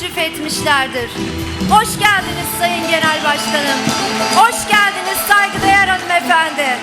teşrif etmişlerdir. Hoş geldiniz Sayın Genel Başkanım. Hoş geldiniz saygıdeğer hanımefendi.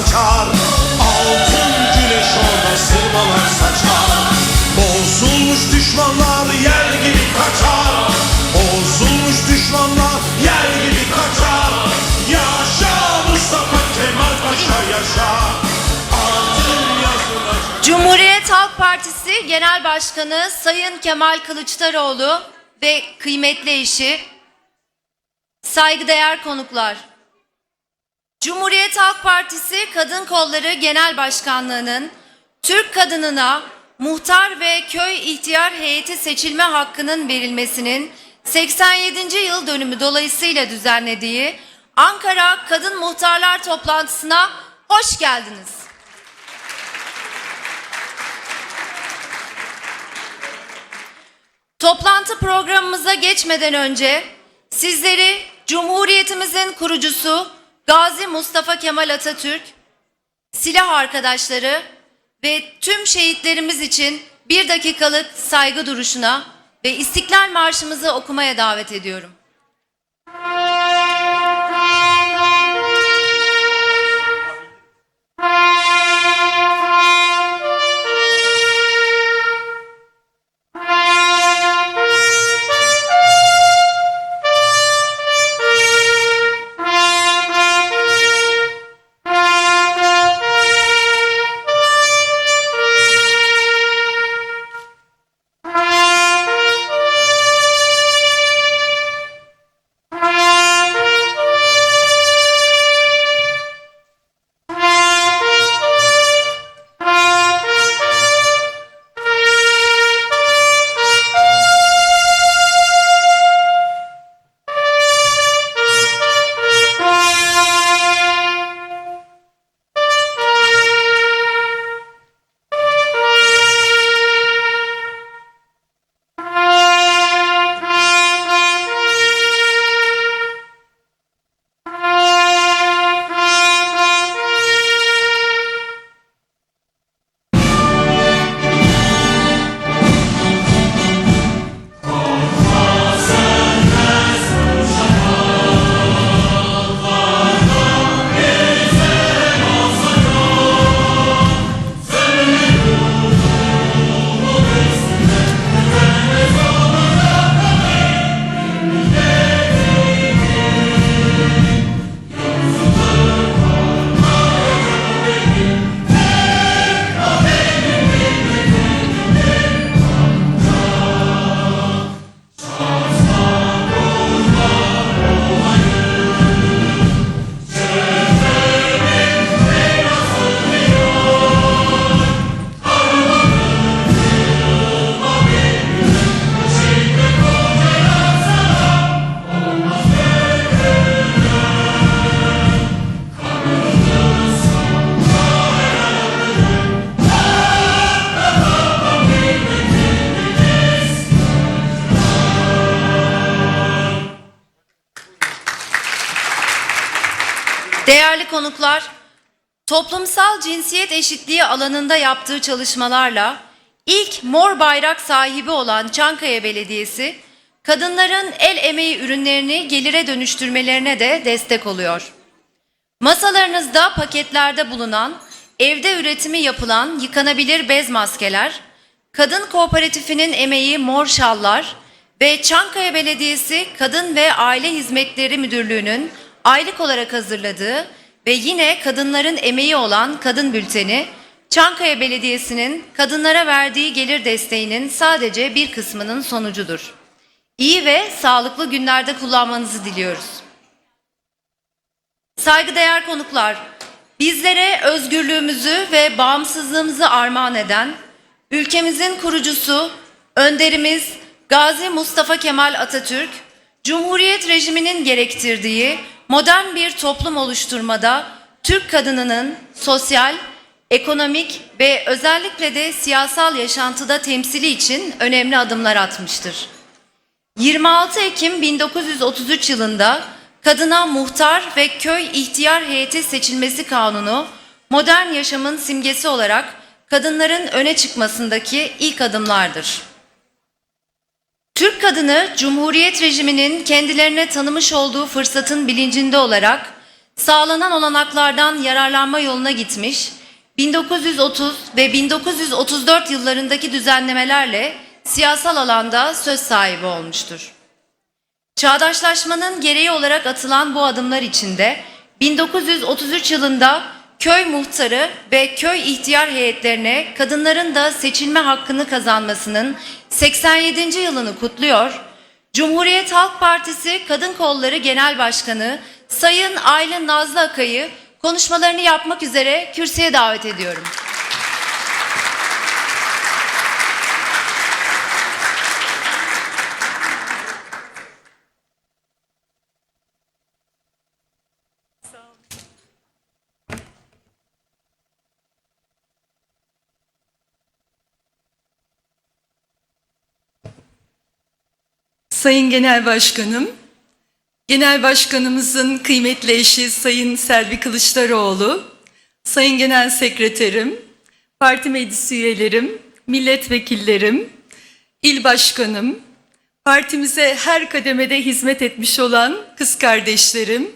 Saçar. Altın güneş orada sırmalar saçar. Bozulmuş düşmanlar yer gibi kaçar. Bozulmuş düşmanlar yer gibi kaçar. Yaşa Mustafa Kemal Paşa yaşa. Cumhuriyet Halk Partisi Genel Başkanı Sayın Kemal Kılıçdaroğlu ve kıymetli eşi, saygıdeğer konuklar. Cumhuriyet Halk Partisi Kadın Kolları Genel Başkanlığı'nın Türk kadınına muhtar ve köy ihtiyar heyeti seçilme hakkının verilmesinin 87. yıl dönümü dolayısıyla düzenlediği Ankara Kadın Muhtarlar Toplantısına hoş geldiniz. Toplantı programımıza geçmeden önce sizleri Cumhuriyetimizin kurucusu Gazi Mustafa Kemal Atatürk, silah arkadaşları ve tüm şehitlerimiz için bir dakikalık saygı duruşuna ve İstiklal Marşımızı okumaya davet ediyorum. Toplumsal cinsiyet eşitliği alanında yaptığı çalışmalarla ilk mor bayrak sahibi olan Çankaya Belediyesi, kadınların el emeği ürünlerini gelire dönüştürmelerine de destek oluyor. Masalarınızda paketlerde bulunan, evde üretimi yapılan yıkanabilir bez maskeler, Kadın Kooperatifinin emeği mor şallar ve Çankaya Belediyesi Kadın ve Aile Hizmetleri Müdürlüğü'nün aylık olarak hazırladığı ve yine kadınların emeği olan kadın bülteni, Çankaya Belediyesi'nin kadınlara verdiği gelir desteğinin sadece bir kısmının sonucudur. İyi ve sağlıklı günlerde kullanmanızı diliyoruz. Saygıdeğer konuklar, bizlere özgürlüğümüzü ve bağımsızlığımızı armağan eden, ülkemizin kurucusu, önderimiz Gazi Mustafa Kemal Atatürk, Cumhuriyet rejiminin gerektirdiği modern bir toplum oluşturmada Türk kadınının sosyal, ekonomik ve özellikle de siyasal yaşantıda temsili için önemli adımlar atmıştır. 26 Ekim 1933 yılında kadına muhtar ve köy ihtiyar heyeti seçilmesi kanunu modern yaşamın simgesi olarak kadınların öne çıkmasındaki ilk adımlardır. Türk kadını Cumhuriyet rejiminin kendilerine tanımış olduğu fırsatın bilincinde olarak sağlanan olanaklardan yararlanma yoluna gitmiş, 1930 ve 1934 yıllarındaki düzenlemelerle siyasal alanda söz sahibi olmuştur. Çağdaşlaşmanın gereği olarak atılan bu adımlar içinde 1933 yılında köy muhtarı ve köy ihtiyar heyetlerine kadınların da seçilme hakkını kazanmasının 87. yılını kutluyor. Cumhuriyet Halk Partisi Kadın Kolları Genel Başkanı Sayın Aylin Nazlı Akay'ı konuşmalarını yapmak üzere kürsüye davet ediyorum. Sayın Genel Başkanım, Genel Başkanımızın kıymetli eşi Sayın Selvi Kılıçdaroğlu, Sayın Genel Sekreterim, parti meclis üyelerim, milletvekillerim, il başkanım, partimize her kademede hizmet etmiş olan kız kardeşlerim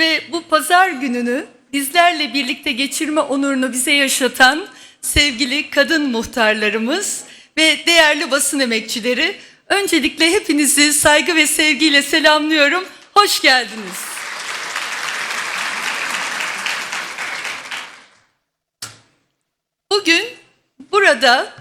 ve bu pazar gününü bizlerle birlikte geçirme onurunu bize yaşatan sevgili kadın muhtarlarımız ve değerli basın emekçileri öncelikle hepinizi saygı ve sevgiyle selamlıyorum. Hoş geldiniz. Bugün burada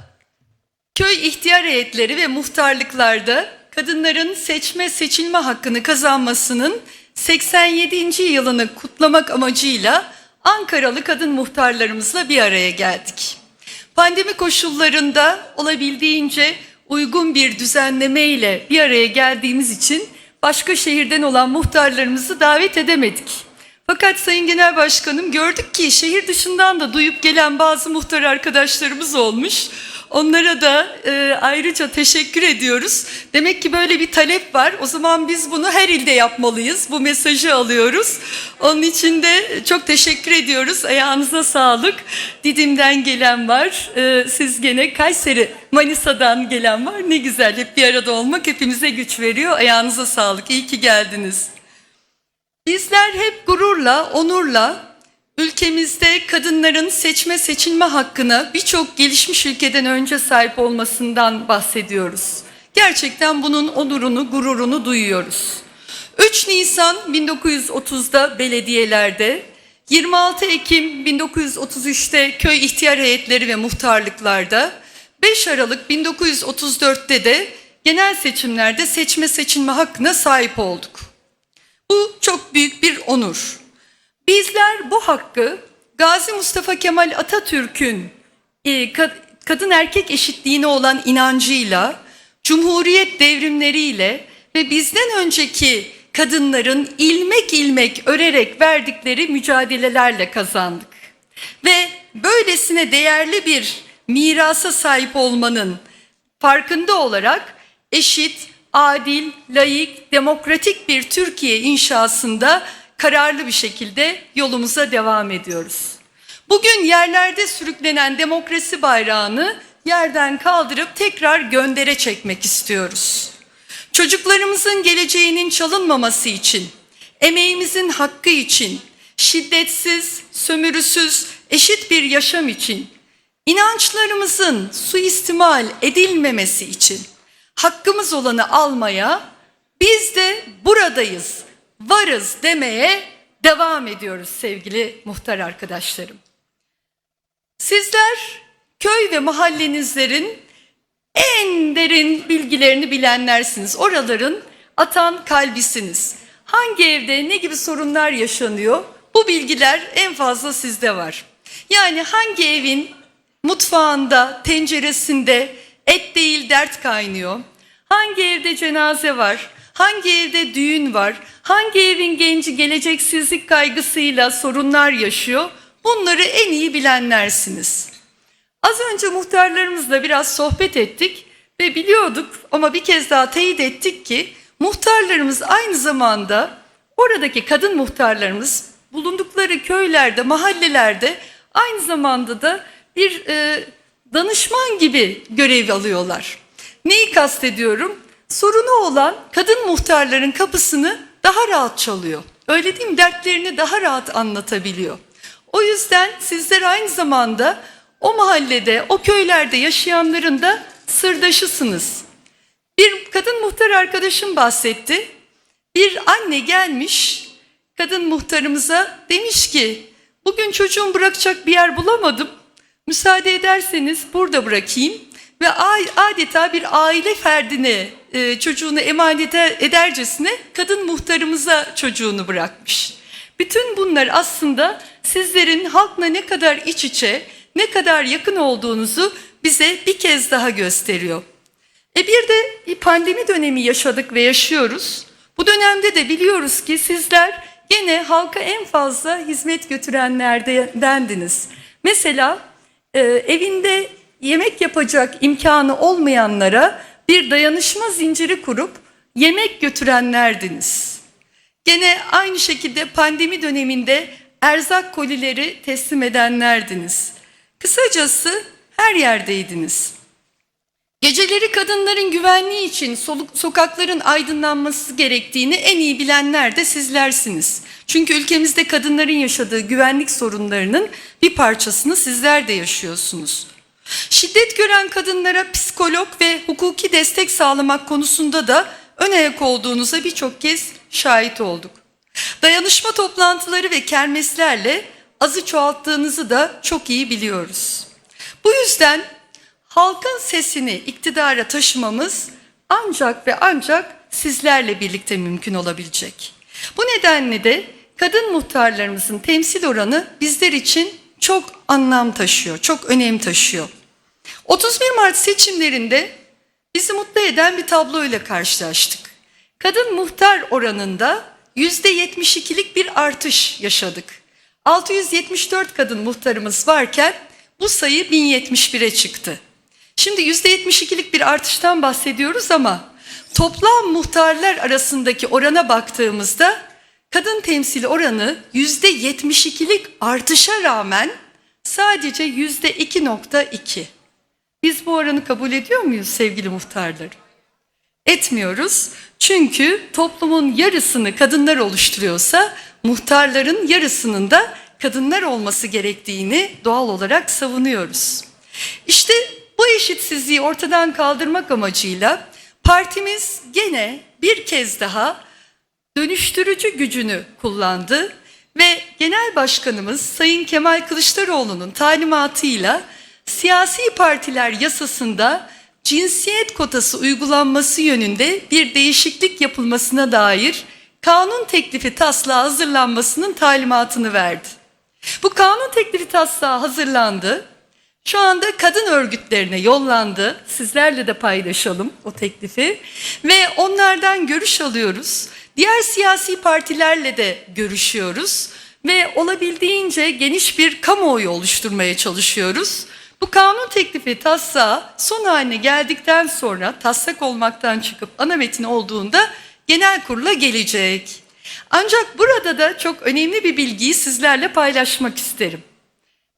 köy ihtiyar heyetleri ve muhtarlıklarda kadınların seçme seçilme hakkını kazanmasının 87. yılını kutlamak amacıyla Ankaralı kadın muhtarlarımızla bir araya geldik. Pandemi koşullarında olabildiğince uygun bir düzenleme ile bir araya geldiğimiz için başka şehirden olan muhtarlarımızı davet edemedik. Fakat Sayın Genel Başkanım gördük ki şehir dışından da duyup gelen bazı muhtar arkadaşlarımız olmuş. Onlara da e, ayrıca teşekkür ediyoruz. Demek ki böyle bir talep var. O zaman biz bunu her ilde yapmalıyız. Bu mesajı alıyoruz. Onun için de çok teşekkür ediyoruz. Ayağınıza sağlık. Didim'den gelen var. E, siz gene Kayseri, Manisa'dan gelen var. Ne güzel hep bir arada olmak hepimize güç veriyor. Ayağınıza sağlık. İyi ki geldiniz. Bizler hep gururla, onurla ülkemizde kadınların seçme seçilme hakkına birçok gelişmiş ülkeden önce sahip olmasından bahsediyoruz. Gerçekten bunun onurunu, gururunu duyuyoruz. 3 Nisan 1930'da belediyelerde, 26 Ekim 1933'te köy ihtiyar heyetleri ve muhtarlıklarda, 5 Aralık 1934'te de genel seçimlerde seçme seçilme hakkına sahip olduk. Bu çok büyük bir onur. Bizler bu hakkı Gazi Mustafa Kemal Atatürk'ün e, ka- kadın erkek eşitliğine olan inancıyla, cumhuriyet devrimleriyle ve bizden önceki kadınların ilmek ilmek örerek verdikleri mücadelelerle kazandık. Ve böylesine değerli bir mirasa sahip olmanın farkında olarak eşit, adil, layık, demokratik bir Türkiye inşasında kararlı bir şekilde yolumuza devam ediyoruz. Bugün yerlerde sürüklenen demokrasi bayrağını yerden kaldırıp tekrar göndere çekmek istiyoruz. Çocuklarımızın geleceğinin çalınmaması için, emeğimizin hakkı için, şiddetsiz, sömürüsüz, eşit bir yaşam için, inançlarımızın suistimal edilmemesi için hakkımız olanı almaya, biz de buradayız, varız demeye devam ediyoruz sevgili muhtar arkadaşlarım. Sizler köy ve mahallenizlerin en derin bilgilerini bilenlersiniz. Oraların atan kalbisiniz. Hangi evde ne gibi sorunlar yaşanıyor? Bu bilgiler en fazla sizde var. Yani hangi evin mutfağında, tenceresinde et değil dert kaynıyor? Hangi evde cenaze var? Hangi evde düğün var? Hangi evin genci geleceksizlik kaygısıyla sorunlar yaşıyor? Bunları en iyi bilenlersiniz. Az önce muhtarlarımızla biraz sohbet ettik ve biliyorduk ama bir kez daha teyit ettik ki muhtarlarımız aynı zamanda oradaki kadın muhtarlarımız bulundukları köylerde, mahallelerde aynı zamanda da bir e, danışman gibi görev alıyorlar. Neyi kastediyorum? Sorunu olan kadın muhtarların kapısını daha rahat çalıyor. Öyle değil mi? Dertlerini daha rahat anlatabiliyor. O yüzden sizler aynı zamanda o mahallede, o köylerde yaşayanların da sırdaşısınız. Bir kadın muhtar arkadaşım bahsetti. Bir anne gelmiş kadın muhtarımıza demiş ki bugün çocuğumu bırakacak bir yer bulamadım. Müsaade ederseniz burada bırakayım ve adeta bir aile ferdine çocuğunu emanet edercesine kadın muhtarımıza çocuğunu bırakmış. Bütün bunlar aslında sizlerin halkla ne kadar iç içe, ne kadar yakın olduğunuzu bize bir kez daha gösteriyor. E bir de pandemi dönemi yaşadık ve yaşıyoruz. Bu dönemde de biliyoruz ki sizler gene halka en fazla hizmet götürenlerdendiniz. Mesela e, evinde yemek yapacak imkanı olmayanlara bir dayanışma zinciri kurup yemek götürenlerdiniz. Gene aynı şekilde pandemi döneminde erzak kolileri teslim edenlerdiniz. Kısacası her yerdeydiniz. Geceleri kadınların güvenliği için soluk- sokakların aydınlanması gerektiğini en iyi bilenler de sizlersiniz. Çünkü ülkemizde kadınların yaşadığı güvenlik sorunlarının bir parçasını sizler de yaşıyorsunuz. Şiddet gören kadınlara psikolog ve hukuki destek sağlamak konusunda da ön ayak olduğunuza birçok kez şahit olduk. Dayanışma toplantıları ve kermeslerle azı çoğalttığınızı da çok iyi biliyoruz. Bu yüzden halkın sesini iktidara taşımamız ancak ve ancak sizlerle birlikte mümkün olabilecek. Bu nedenle de kadın muhtarlarımızın temsil oranı bizler için çok anlam taşıyor, çok önem taşıyor. 31 Mart seçimlerinde bizi mutlu eden bir tabloyla karşılaştık. Kadın muhtar oranında %72'lik bir artış yaşadık. 674 kadın muhtarımız varken bu sayı 1071'e çıktı. Şimdi %72'lik bir artıştan bahsediyoruz ama toplam muhtarlar arasındaki orana baktığımızda kadın temsili oranı %72'lik artışa rağmen sadece %2.2. Biz bu oranı kabul ediyor muyuz sevgili muhtarlar? Etmiyoruz. Çünkü toplumun yarısını kadınlar oluşturuyorsa muhtarların yarısının da kadınlar olması gerektiğini doğal olarak savunuyoruz. İşte bu eşitsizliği ortadan kaldırmak amacıyla partimiz gene bir kez daha dönüştürücü gücünü kullandı ve Genel Başkanımız Sayın Kemal Kılıçdaroğlu'nun talimatıyla siyasi partiler yasasında cinsiyet kotası uygulanması yönünde bir değişiklik yapılmasına dair kanun teklifi taslağı hazırlanmasının talimatını verdi. Bu kanun teklifi taslağı hazırlandı. Şu anda kadın örgütlerine yollandı. Sizlerle de paylaşalım o teklifi. Ve onlardan görüş alıyoruz. Diğer siyasi partilerle de görüşüyoruz. Ve olabildiğince geniş bir kamuoyu oluşturmaya çalışıyoruz. Bu kanun teklifi taslağı son haline geldikten sonra taslak olmaktan çıkıp ana metin olduğunda genel kurula gelecek. Ancak burada da çok önemli bir bilgiyi sizlerle paylaşmak isterim.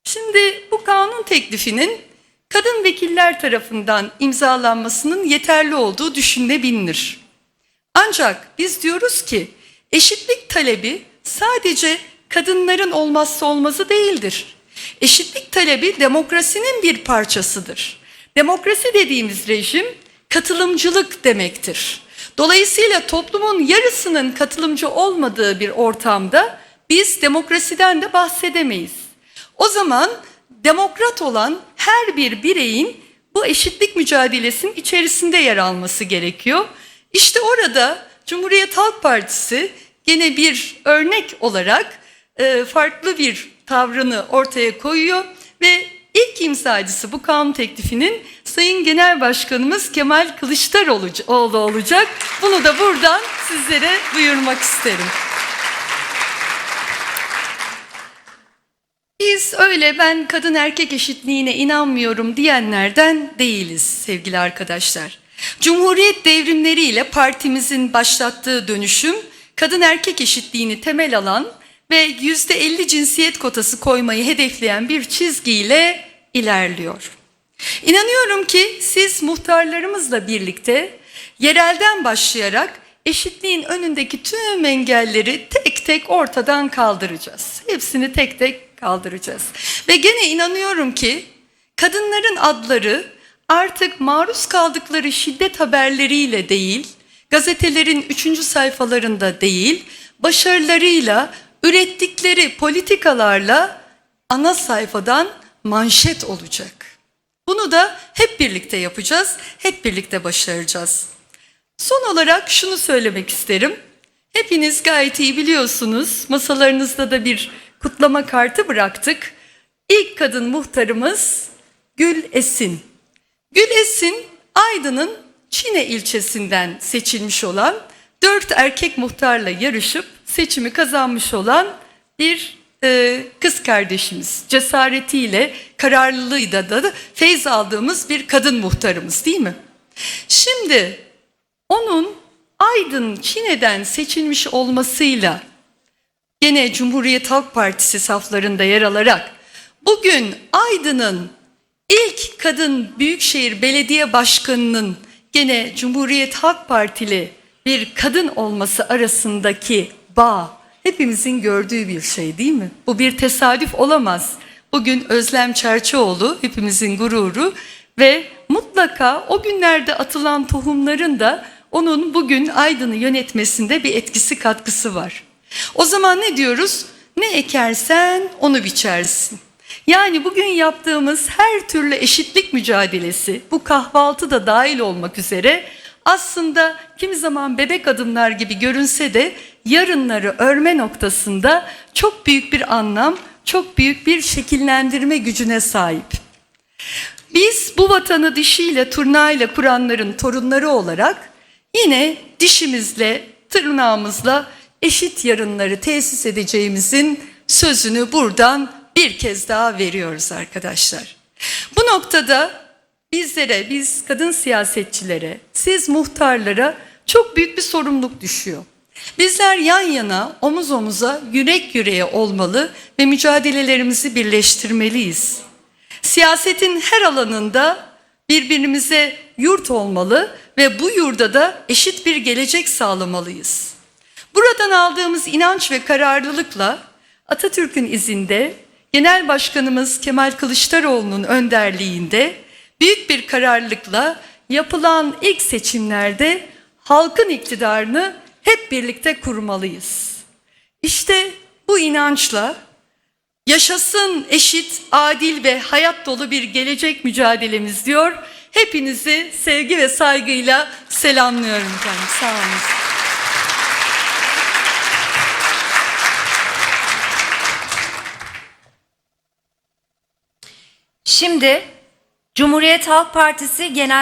Şimdi bu kanun teklifinin kadın vekiller tarafından imzalanmasının yeterli olduğu düşünülebilir. Ancak biz diyoruz ki eşitlik talebi sadece kadınların olmazsa olmazı değildir. Eşitlik talebi demokrasinin bir parçasıdır. Demokrasi dediğimiz rejim katılımcılık demektir. Dolayısıyla toplumun yarısının katılımcı olmadığı bir ortamda biz demokrasiden de bahsedemeyiz. O zaman demokrat olan her bir bireyin bu eşitlik mücadelesinin içerisinde yer alması gerekiyor. İşte orada Cumhuriyet Halk Partisi gene bir örnek olarak e, farklı bir tavrını ortaya koyuyor ve ilk imzacısı bu kanun teklifinin Sayın Genel Başkanımız Kemal Kılıçdaroğlu olacak. Bunu da buradan sizlere duyurmak isterim. Biz öyle ben kadın erkek eşitliğine inanmıyorum diyenlerden değiliz sevgili arkadaşlar. Cumhuriyet devrimleriyle partimizin başlattığı dönüşüm kadın erkek eşitliğini temel alan ve yüzde elli cinsiyet kotası koymayı hedefleyen bir çizgiyle ilerliyor. İnanıyorum ki siz muhtarlarımızla birlikte yerelden başlayarak eşitliğin önündeki tüm engelleri tek tek ortadan kaldıracağız. Hepsini tek tek kaldıracağız. Ve gene inanıyorum ki kadınların adları artık maruz kaldıkları şiddet haberleriyle değil, gazetelerin üçüncü sayfalarında değil, başarılarıyla, ürettikleri politikalarla ana sayfadan manşet olacak. Bunu da hep birlikte yapacağız, hep birlikte başaracağız. Son olarak şunu söylemek isterim. Hepiniz gayet iyi biliyorsunuz. Masalarınızda da bir kutlama kartı bıraktık. İlk kadın muhtarımız Gül Esin. Gül Esin Aydın'ın Çine ilçesinden seçilmiş olan dört erkek muhtarla yarışıp seçimi kazanmış olan bir e, kız kardeşimiz. Cesaretiyle, kararlılığıyla da, da feyz aldığımız bir kadın muhtarımız değil mi? Şimdi onun Aydın Çin'den seçilmiş olmasıyla gene Cumhuriyet Halk Partisi saflarında yer alarak bugün Aydın'ın ilk kadın büyükşehir belediye başkanının gene Cumhuriyet Halk Partili bir kadın olması arasındaki bağ hepimizin gördüğü bir şey değil mi? Bu bir tesadüf olamaz. Bugün Özlem Çerçioğlu hepimizin gururu ve mutlaka o günlerde atılan tohumların da onun bugün Aydın'ı yönetmesinde bir etkisi katkısı var. O zaman ne diyoruz? Ne ekersen onu biçersin. Yani bugün yaptığımız her türlü eşitlik mücadelesi, bu kahvaltı da dahil olmak üzere aslında kimi zaman bebek adımlar gibi görünse de yarınları örme noktasında çok büyük bir anlam, çok büyük bir şekillendirme gücüne sahip. Biz bu vatanı dişiyle tırnağıyla kuranların torunları olarak yine dişimizle tırnağımızla eşit yarınları tesis edeceğimizin sözünü buradan bir kez daha veriyoruz arkadaşlar. Bu noktada bizlere, biz kadın siyasetçilere, siz muhtarlara çok büyük bir sorumluluk düşüyor. Bizler yan yana, omuz omuza, yürek yüreğe olmalı ve mücadelelerimizi birleştirmeliyiz. Siyasetin her alanında birbirimize yurt olmalı ve bu yurda da eşit bir gelecek sağlamalıyız. Buradan aldığımız inanç ve kararlılıkla Atatürk'ün izinde Genel Başkanımız Kemal Kılıçdaroğlu'nun önderliğinde büyük bir kararlılıkla yapılan ilk seçimlerde halkın iktidarını hep birlikte kurmalıyız. İşte bu inançla yaşasın eşit, adil ve hayat dolu bir gelecek mücadelemiz diyor. Hepinizi sevgi ve saygıyla selamlıyorum efendim. Sağ olun. Şimdi Cumhuriyet Halk Partisi Genel